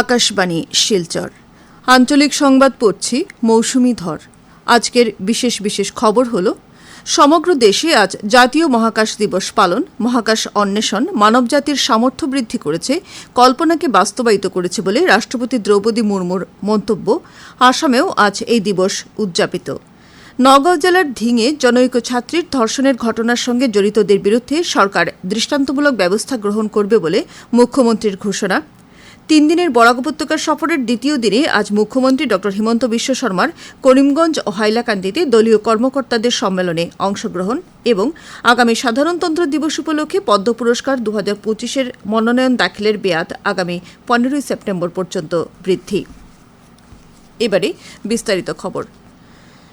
আকাশবাণী, শিলচর। আঞ্চলিক সংবাদ পড়ছি মৌসুমি ধর। আজকের বিশেষ বিশেষ খবর হল, সমগ্র দেশে আজ জাতীয় মহাকাশ দিবস পালন, মহাকাশ অন্বেষণ মানবজাতির সামর্থ্য বৃদ্ধি করেছে, কল্পনাকে বাস্তবায়িত করেছে বলে রাষ্ট্রপতি দ্রৌপদী মুর্মুর মন্তব্য, আসামেও আজ এই দিবস উদযাপিত। নগাঁও জেলার ধিঙে জনৈক ছাত্রীর ধর্ষণের ঘটনার সঙ্গে জড়িতদের বিরুদ্ধে সরকার দৃষ্টান্তমূলক ব্যবস্থা গ্রহণ করবে বলে মুখ্যমন্ত্রীর ঘোষণা। তিন দিনের বরাক উপত্যকা সফরের দ্বিতীয় দিনে আজ মুখ্যমন্ত্রী ড. হিমন্ত বিশ্ব শর্মার করিমগঞ্জ ও হাইলাকান্দিতে দলীয় কর্মকর্তাদের সম্মেলনে অংশগ্রহণ এবং আগামী সাধারণতন্ত্র দিবস উপলক্ষে পদ্ম পুরস্কার দু হাজার পঁচিশের মনোনয়ন দাখিলের মেয়াদ আগামী পনেরোই সেপ্টেম্বর পর্যন্ত বৃদ্ধি। এবারে বিস্তারিত খবর।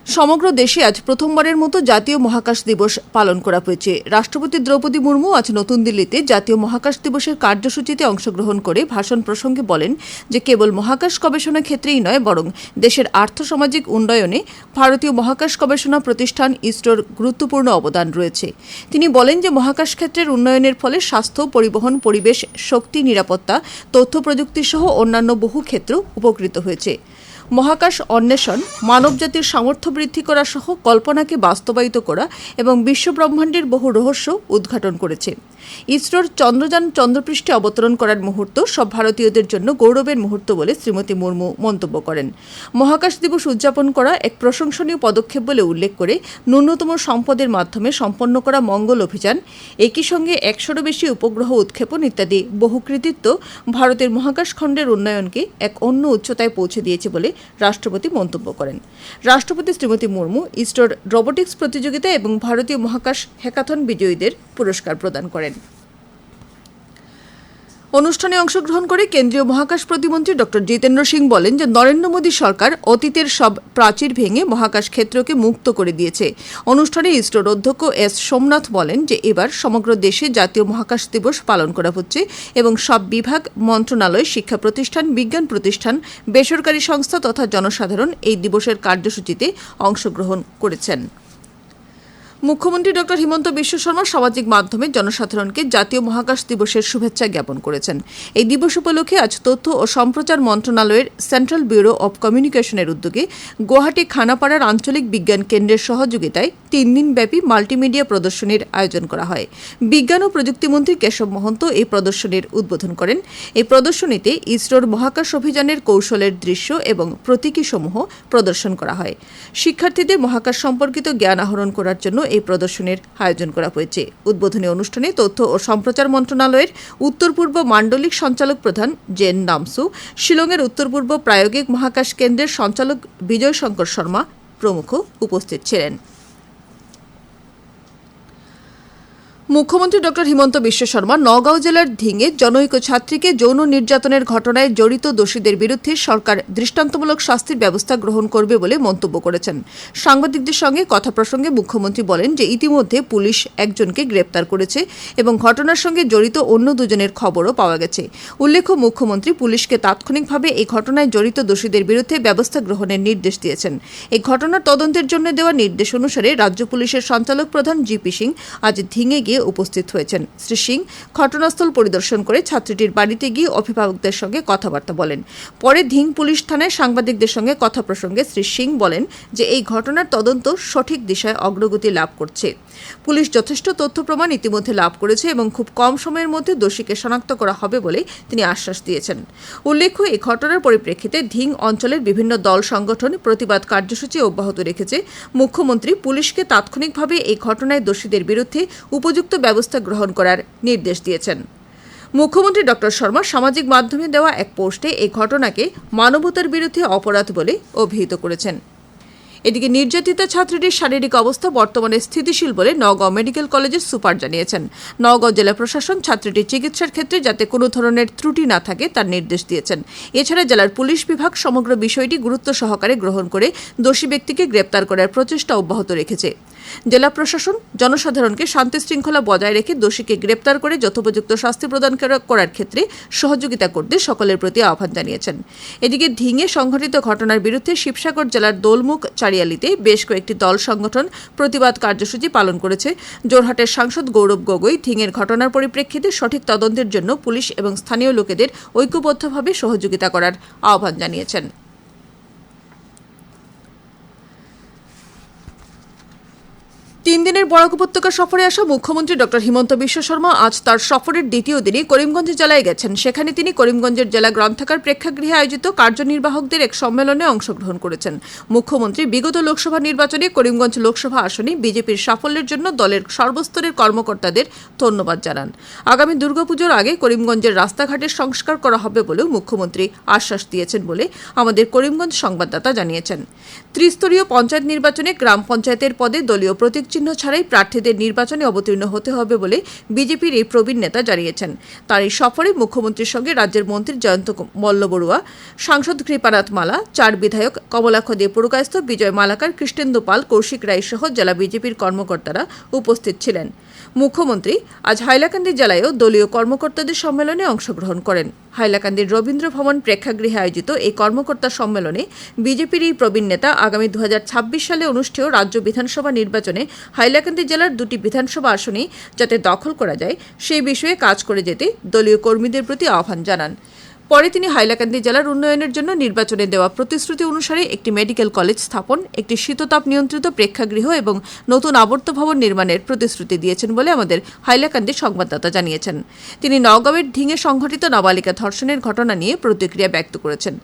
সমগ্র দেশে আজ প্রথমবারের মতো জাতীয় মহাকাশ দিবস পালন করা হয়েছে। রাষ্ট্রপতি দ্রৌপদী মুর্মু আজ নতুন দিল্লিতে জাতীয় মহাকাশ দিবসের কার্যসূচিতে অংশগ্রহণ করে ভাষণ প্রসঙ্গে বলেন যে কেবল মহাকাশ গবেষণা ক্ষেত্রেই নয়, বরং দেশের আর্থসামাজিক উন্নয়নে ভারতীয় মহাকাশ গবেষণা প্রতিষ্ঠান ইসরোর গুরুত্বপূর্ণ অবদান রয়েছে। তিনি বলেন যে মহাকাশ ক্ষেত্রের উন্নয়নের ফলে স্বাস্থ্য, পরিবহন, পরিবেশ, শক্তি, নিরাপত্তা, তথ্য প্রযুক্তি সহ অন্যান্য বহু ক্ষেত্র উপকৃত হয়েছে। মহাকাশ অন্বেষণ, মানবজাতির সামর্থ্য বৃদ্ধি করা সহ কল্পনাকে বাস্তবায়িত করা এবং বিশ্বব্রহ্মাণ্ডের বহু রহস্য উদ্ঘাটন করেছে। ইসরোর চন্দ্রযান চন্দ্রপৃষ্ঠে অবতরণ করার মুহূর্ত সব ভারতীয়দের জন্য গৌরবের মুহূর্ত বলে শ্রীমতী মুর্মু মন্তব্য করেন। মহাকাশ দিবস উদযাপন করা এক প্রশংসনীয় পদক্ষেপ বলে উল্লেখ করে ন্যূনতম সম্পদের মাধ্যমে সম্পন্ন করা মঙ্গল অভিযান, একই সঙ্গে একশোরও বেশি উপগ্রহ উৎক্ষেপণ ইত্যাদি বহু কৃতিত্ব ভারতের মহাকাশ খণ্ডের উন্নয়নকে এক অন্য উচ্চতায় পৌঁছে দিয়েছে বলে রাষ্ট্রপতি মন্তব্য করেন। রাষ্ট্রপতি শ্রীমতী মুর্মু ইসরোর রোবোটিক্স প্রতিযোগিতা এবং ভারতীয় মহাকাশ হ্যাকাথন বিজয়ীদের পুরস্কার প্রদান করেন। অনুষ্ঠানে অংশগ্রহণ করে কেন্দ্রীয় মহাকাশ প্রতিমন্ত্রী ড জিতেন্দ্র সিং বলেন যে নরেন্দ্র মোদী সরকার অতীতের সব প্রাচীর ভেঙে মহাকাশ ক্ষেত্রকে মুক্ত করে দিয়েছে। অনুষ্ঠানে ইসরোর অধ্যক্ষ এস সোমনাথ বলেন যে এবার সমগ্র দেশে জাতীয় মহাকাশ দিবস পালন করা হচ্ছে এবং সব বিভাগ, মন্ত্রণালয়, শিক্ষা প্রতিষ্ঠান, বিজ্ঞান প্রতিষ্ঠান, বেসরকারি সংস্থা তথা জনসাধারণ এই দিবসের কার্যসূচিতে অংশগ্রহণ করেছেন। মুখ্যমন্ত্রী ডক্টর হিমন্ত বিশ্ব শর্মা সামাজিক মাধ্যমে জনসাধারণকে জাতীয় মহাকাশ দিবসের শুভেচ্ছা জ্ঞাপন করেছেন। এই দিবস উপলক্ষে আজ তথ্য ও সম্প্রচার মন্ত্রণালয়ের সেন্ট্রাল ব্যুরো অব কমিউনিকেশনের উদ্যোগে গুয়াহাটি খানাপাড়ার আঞ্চলিক বিজ্ঞান কেন্দ্রের সহযোগিতায় তিন দিনব্যাপী মাল্টিমিডিয়া প্রদর্শনীর আয়োজন করা হয়। বিজ্ঞান ও প্রযুক্তিমন্ত্রী কেশব মহন্ত এই প্রদর্শনীর উদ্বোধন করেন। এই প্রদর্শনীতে ইসরোর মহাকাশ অভিযানের কৌশলের দৃশ্য এবং প্রতীকীসমূহ প্রদর্শন করা হয়। শিক্ষার্থীদের মহাকাশ সম্পর্কিত জ্ঞান আহরণ করার জন্য এই প্রদর্শনীর আয়োজন করা হয়েছে। উদ্বোধনী অনুষ্ঠানে তথ্য ও সম্প্রচার মন্ত্রণালয়ের উত্তর পূর্ব মান্ডলিক সঞ্চালক প্রধান জেন নামসু, শিলংয়ের উত্তর পূর্ব প্রায়োগিক মহাকাশ কেন্দ্রের সঞ্চালক বিজয় শঙ্কর শর্মা প্রমুখ উপস্থিত ছিলেন। মুখ্যমন্ত্রী ড হিমন্ত বিশ্ব শর্মা নগাঁও জেলার ধিঙে জনৈক ছাত্রীকে যৌন নির্যাতনের ঘটনায় জড়িত দোষীদের বিরুদ্ধে সরকার দৃষ্টান্তমূলক শাস্তির ব্যবস্থা গ্রহণ করবে বলে মন্তব্য করেছেন। সাংবাদিকদের সঙ্গে কথা প্রসঙ্গে মুখ্যমন্ত্রী বলেন যে ইতিমধ্যে পুলিশ একজনকে গ্রেপ্তার করেছে এবং ঘটনার সঙ্গে জড়িত অন্য দুজনের খবরও পাওয়া গেছে। উল্লেখ্য, মুখ্যমন্ত্রী পুলিশকে তাৎক্ষণিকভাবে এই ঘটনায় জড়িত দোষীদের বিরুদ্ধে ব্যবস্থা গ্রহণের নির্দেশ দিয়েছেন। এই ঘটনার তদন্তের জন্য দেওয়া নির্দেশ অনুসারে রাজ্য পুলিশের সঞ্চালক প্রধান জিপি সিং আজ ধিঙে গিয়ে উপস্থিত হয়েছেন। শ্রী সিং ঘটনাস্থল পরিদর্শন করে ছাত্রীটির বাড়িতে গিয়ে অভিভাবকদের সঙ্গে কথাবার্তা বলেন। পরে ধিং পুলিশ থানায় সাংবাদিকদের সঙ্গে কথা প্রসঙ্গে শ্রী সিং বলেন যে, এই ঘটনার তদন্ত সঠিক দিশায় অগ্রগতি লাভ করছে। পুলিশ যথেষ্ট তথ্য প্রমাণ ইতিমধ্যে লাভ করেছে এবং খুব কম সময়ের মধ্যে দোষীকে শনাক্ত করা হবে বলে তিনি আশ্বাস দিয়েছেন। উল্লেখ্য, এই ঘটনার পরিপ্রেক্ষিতে ধিং অঞ্চলের বিভিন্ন দল সংগঠন প্রতিবাদ কার্যসূচি অব্যাহত রেখেছে। মুখ্যমন্ত্রী পুলিশকে তাৎক্ষণিকভাবে এই ঘটনায় দোষীদের বিরুদ্ধে উপযুক্ত ব্যবস্থা গ্রহণ করার নির্দেশ দিয়েছেন। মুখ্যমন্ত্রী ড. শর্মা সামাজিক মাধ্যমে দেওয়া এক পোস্টে এই ঘটনাকে মানবতার বিরুদ্ধে অপরাধ বলে অভিহিত করেছেন। এদিকে নির্যাতিতা ছাত্রীটির শারীরিক অবস্থা বর্তমানে স্থিতিশীল বলে নওগাঁও মেডিকেল কলেজের সুপার জানিয়েছেন। নওগাঁও জেলা প্রশাসন ছাত্রীটির চিকিৎসার ক্ষেত্রে যাতে কোনো ধরনের ত্রুটি না থাকে তার নির্দেশ দিয়েছেন। এছাড়া জেলার পুলিশ বিভাগ সমগ্র বিষয়টি গুরুত্ব সহকারে গ্রহণ করে দোষী ব্যক্তিকে গ্রেপ্তার করার প্রচেষ্টা অব্যাহত রেখেছে। জেলা প্রশাসন জনসাধারণকে শান্তি শৃঙ্খলা বজায় রেখে দোষীকে গ্রেপ্তার করে যথোপযুক্ত শাস্তি প্রদান করার ক্ষেত্রে সহযোগিতা করতে সকলের প্রতি আহ্বান জানিয়েছেন। এদিকে ধিঙে সংঘটিত ঘটনার বিরুদ্ধে শিবসাগর জেলার দোলমুখ চারিয়ালিতে বেশ কয়েকটি দল সংগঠন প্রতিবাদ কার্যসূচি পালন করেছে। জোরহাটের সাংসদ গৌরব গগৈ ধিঙের ঘটনার পরিপ্রেক্ষিতে সঠিক তদন্তের জন্য পুলিশ এবং স্থানীয় লোকেদের ঐক্যবদ্ধভাবে সহযোগিতা করার আহ্বান জানিয়েছেন। তিন দিনের বরাক উপত্যকা সফরে আসা মুখ্যমন্ত্রী ডক্টর হিমন্ত বিশ্ব শর্মা আজ তার সফরের দ্বিতীয় দিনে করিমগঞ্জ জেলায় গেছেন। সেখানে তিনি করিমগঞ্জের জেলা গ্রন্থাগার প্রেক্ষাগৃহে আয়োজিত কার্যনির্বাহকদের এক সম্মেলনে অংশগ্রহণ করেছেন। মুখ্যমন্ত্রী বিগত লোকসভা নির্বাচনে করিমগঞ্জ লোকসভা আসনে বিজেপির সাফল্যের জন্য দলের সর্বস্তরের কর্মকর্তাদের ধন্যবাদ জানান। আগামী দুর্গাপুজোর আগে করিমগঞ্জের রাস্তাঘাটের সংস্কার করা হবে বলেও মুখ্যমন্ত্রী আশ্বাস দিয়েছেন বলে আমাদের করিমগঞ্জ সংবাদদাতা জানিয়েছেন। ত্রিস্তরীয় পঞ্চায়েত নির্বাচনে গ্রাম পঞ্চায়েতের পদে দলীয় প্রতীক চিহ্ন ছাড়াই প্রার্থীদের নির্বাচনে অবতীর্ণ হতে হবে বলে বিজেপির এই প্রবীণ নেতা জানিয়েছেন। তার এই সফরে মুখ্যমন্ত্রীর সঙ্গে রাজ্যের মন্ত্রী জয়ন্ত মল্ল বড়ুয়া, সাংসদ কৃপানাথ মালা, চার বিধায়ক কমলাক্ষ দে পুরকায়স্থ বিজয় মালাকার, কৃষ্ণেন্দু পাল, কৌশিক রায় সহ জেলা বিজেপির কর্মকর্তারা উপস্থিত ছিলেন। মুখ্যমন্ত্রী আজ হাইলাকান্দি জেলায়ও দলীয় কর্মকর্তাদের সম্মেলনে অংশগ্রহণ করেন। হাইলাকান্দির রবীন্দ্র ভবন প্রেক্ষাগৃহে আয়োজিত এই কর্মকর্তা সম্মেলনে বিজেপির এই প্রবীণ নেতা আগামী দু হাজার ছাব্বিশ সালে অনুষ্ঠেয় রাজ্য বিধানসভা নির্বাচনে হাইলাকান্দি জেলার দুটি বিধানসভা আসনেই যাতে দখল করা যায়, সেই বিষয়ে কাজ করে যেতে দলীয় কর্মীদের প্রতি আহ্বান জানান। পরে তিনি হাইলাকান্দি জেলার উন্নয়নের জন্য নির্বাচনে দেওয়া প্রতিশ্রুতি অনুসারে একটি মেডিকেল কলেজ স্থাপন, একটি শীততাপ নিয়ন্ত্রিত প্রেক্ষাগৃহ এবং নতুন আবর্ত ভবন নির্মাণের প্রতিশ্রুতি দিয়েছেন বলে আমাদের হাইলাকান্দি সংবাদদাতা জানিয়েছেন। তিনি নওগাঁওয়ের ঢিঙে সংঘটিত নাবালিকা ধর্ষণের ঘটনা নিয়ে প্রতিক্রিয়া ব্যক্ত করেছেন।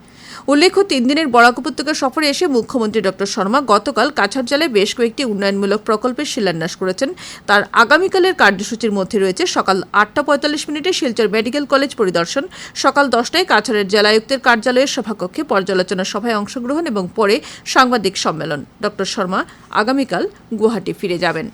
উল্লেখ্য, তিন দিনের বরাক উপত্যকা সফরে এসে মুখ্যমন্ত্রী ডক্টর শর্মা গতকাল কাছাড় জেলায় বেশ কয়েকটি উন্নয়নমূলক প্রকল্পের শিলান্যাস করেছেন। তার আগামীকালের কার্যসূচির মধ্যে রয়েছে সকাল আটটা পঁয়তাল্লিশ মিনিটে শিলচর মেডিকেল কলেজ পরিদর্শন, সকাল দশটায় কাছাড়ের জেলায়ুক্তের কার্যালয়ের সভাকক্ষে পর্যালোচনা সভায় অংশগ্রহণ এবং পরে সাংবাদিক সম্মেলন। ডক্টর শর্মা আগামীকাল গুয়াহাটি ফিরে যাবেন।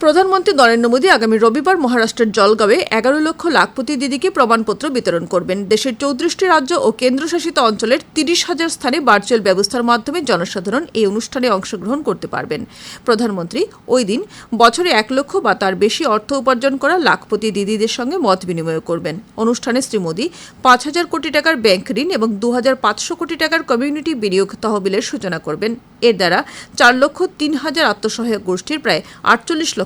প্রধানমন্ত্রী নরেন্দ্র মোদী আগামী রবিবার মহারাষ্ট্রের জলগাঁওয়ে এগারো লক্ষ লাখপতি দিদিকে প্রমাণপত্র বিতরণ করবেন। দেশের চৌত্রিশটি রাজ্য ও কেন্দ্রশাসিত অঞ্চলের তিরিশ হাজার স্থানে ভার্চুয়াল ব্যবস্থার মাধ্যমে জনসাধারণ এই অনুষ্ঠানে অংশগ্রহণ করতে পারবেন। প্রধানমন্ত্রী, ওই দিন বছরে এক লক্ষ বা তার বেশি অর্থ উপার্জন করা লাখপতি দিদিদের সঙ্গে মত বিনিময় করবেন। অনুষ্ঠানে শ্রী মোদী পাঁচ হাজার কোটি টাকার ব্যাংক ঋণ এবং দু হাজার পাঁচশো কোটি টাকার কমিউনিটি বিনিয়োগ তহবিলের সূচনা করবেন। এর দ্বারা চার লক্ষ তিন হাজার আত্মসহায়ক গোষ্ঠীর প্রায় আটচল্লিশ লক্ষ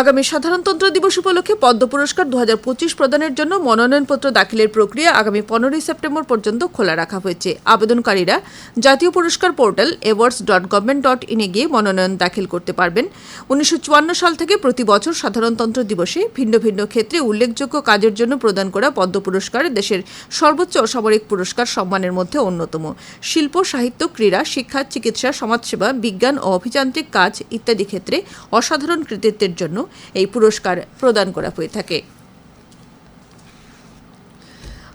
আগামী সাধারণতন্ত্র দিবস উপলক্ষে পদ্ম পুরস্কার দু হাজার পঁচিশ প্রদানের জন্য মনোনয়নপত্র দাখিলের প্রক্রিয়া আগামী পনেরোই সেপ্টেম্বর পর্যন্ত খোলা রাখা হয়েছে। আবেদনকারীরা জাতীয় পুরস্কার portal awards dot government dot ইনে গিয়ে মনোনয়ন দাখিল করতে পারবেন। উনিশশো চুয়ান্ন সাল থেকে প্রতি বছর সাধারণতন্ত্র দিবসে ভিন্ন ভিন্ন ক্ষেত্রে উল্লেখযোগ্য কাজের জন্য প্রদান করা পদ্ম পুরস্কার দেশের সর্বোচ্চ অসামরিক পুরস্কার সম্মানের মধ্যে অন্যতম। শিল্প, সাহিত্য, ক্রীড়া, শিক্ষা, চিকিৎসা, সমাজসেবা, বিজ্ঞান ও অভিযান্ত্রিক কাজ ইত্যাদি ক্ষেত্রে অসাধারণ কৃতিত্বের জন্য এই পুরস্কার প্রদান করা হয়ে থাকে।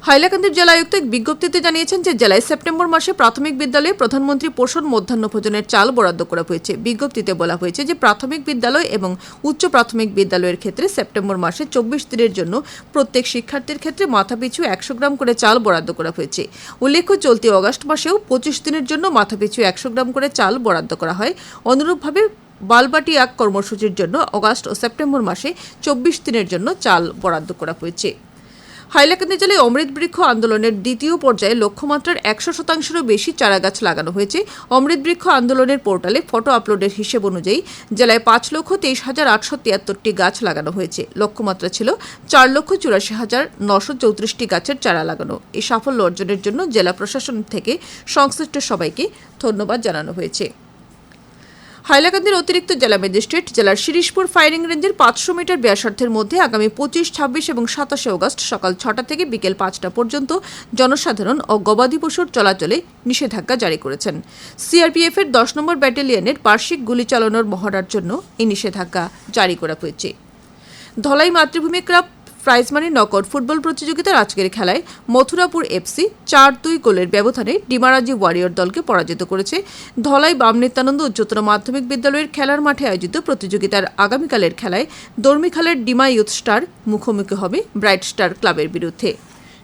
হাইলাকান্দির জেলা আয়ুক্ত এক বিজ্ঞপ্তিতে জানিয়েছেন যে জেলায় সেপ্টেম্বর মাসে প্রাথমিক বিদ্যালয়ে প্রধানমন্ত্রী পোষণ মধ্যাহ্ন ভোজনের চাল বরাদ্দ করা হয়েছে। বিজ্ঞপ্তিতে বলা হয়েছে যে প্রাথমিক বিদ্যালয় এবং উচ্চ প্রাথমিক বিদ্যালয়ের ক্ষেত্রে সেপ্টেম্বর মাসে চব্বিশ দিনের জন্য প্রত্যেক শিক্ষার্থীর ক্ষেত্রে মাথাপিছু একশো গ্রাম করে চাল বরাদ্দ করা হয়েছে। উল্লেখ্য, চলতি অগাস্ট মাসেও পঁচিশ দিনের জন্য মাথাপিছু একশো গ্রাম করে চাল বরাদ্দ করা হয়। অনুরূপভাবে বালবাটি আক কর্মসূচির জন্য অগাস্ট ও সেপ্টেম্বর মাসে চব্বিশ দিনের জন্য চাল বরাদ্দ করা হয়েছে। হাইলাকান্দি জেলায় অমৃত বৃক্ষ আন্দোলনের দ্বিতীয় পর্যায়ে লক্ষ্যমাত্রার একশো শতাংশেরও বেশি চারাগাছ লাগানো হয়েছে। অমৃত বৃক্ষ আন্দোলনের পোর্টালে ফটো আপলোডের হিসেব অনুযায়ী জেলায় পাঁচ লক্ষ তেইশ হাজার আটশো তিয়াত্তরটি গাছ লাগানো হয়েছে। লক্ষ্যমাত্রা ছিল চার লক্ষ চুরাশি হাজার নশো চৌত্রিশটি গাছের চারা লাগানো। এই সাফল্য অর্জনের জন্য জেলা প্রশাসন থেকে সংশ্লিষ্ট সবাইকে ধন্যবাদ জানানো হয়েছে। হাইলাকান্দির অতিরিক্ত জেলা ম্যাজিস্ট্রেট জেলার শিরিশপুর ফায়ারিং রেঞ্জের পাঁচশো মিটার ব্যাসার্ধের মধ্যে আগামী পঁচিশ, ছাব্বিশ এবং সাতাশে অগস্ট সকাল ছটা থেকে বিকেল পাঁচটা পর্যন্ত জনসাধারণ ও গবাদি পশুর চলাচলে নিষেধাজ্ঞা জারি করেছেন। সিআরপিএফের দশ নম্বর ব্যাটালিয়নের বার্ষিক গুলি চালানোর মহড়ার জন্য এই নিষেধাজ্ঞা জারি করা হয়েছে। Dhalai Matribhumi club prize money knockout football প্রতিযোগিতার আজকের খেলায় মথুরাপুর এফসি চার দুই গোলের ব্যবধানে ডিমারাজি ওয়ারিয়র দলকে পরাজিত করেছে। ধলাই বাম নিত্যানন্দ উচ্চতর মাধ্যমিক বিদ্যালয়ের খেলার মাঠে আয়োজিত প্রতিযোগিতার আগামীকালের খেলায় দর্মিখালের ডিমা ইউথ স্টার মুখোমুখি হবে ব্রাইট স্টার ক্লাবের বিরুদ্ধে।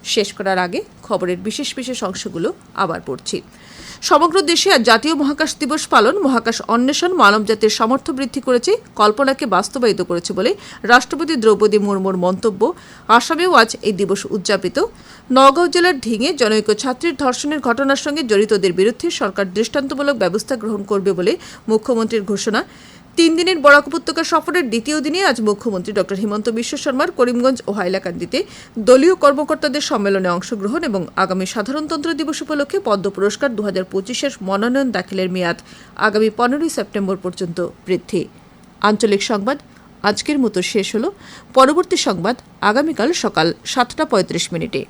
শেষ করার আগে খবরের বিশেষ বিশেষ অংশগুলো আবার পড়ছি। সমগ্র দেশে আজ জাতীয় মহাকাশ দিবস পালন, মহাকাশ অন্বেষণ, মানবজাতির সামর্থ্য বৃদ্ধি করেছে, কল্পনাকে বাস্তবায়িত করেছে বলে রাষ্ট্রপতি দ্রৌপদী মুর্মুর মন্তব্য। আসামেও আজ এই দিবস উদযাপিত। নগাঁও জেলার ঢিঙে জনৈক ছাত্রীর ধর্ষণের ঘটনার সঙ্গে জড়িতদের বিরুদ্ধে সরকার দৃষ্টান্তমূলক ব্যবস্থা গ্রহণ করবে বলে মুখ্যমন্ত্রীর ঘোষণা। তিন দিনের বরাক উপত্যকা সফরের দ্বিতীয় দিনে আজ মুখ্যমন্ত্রী ডক্টর হিমন্ত বিশ্ব শর্মার করিমগঞ্জ ও হাইলাকান্দিতে দলীয় কর্মকর্তাদের সম্মেলনে অংশগ্রহণ এবং আগামী সাধারণতন্ত্র দিবস উপলক্ষে পদ্ম পুরস্কার দু হাজার পঁচিশের মনোনয়ন দাখিলের মেয়াদ আগামী পনেরোই সেপ্টেম্বর পর্যন্ত বৃদ্ধি। আঞ্চলিক সংবাদ, আজকের মতো শেষ হল। পরবর্তী সংবাদ আগামীকাল সকাল সাতটা পঁয়ত্রিশ মিনিটে।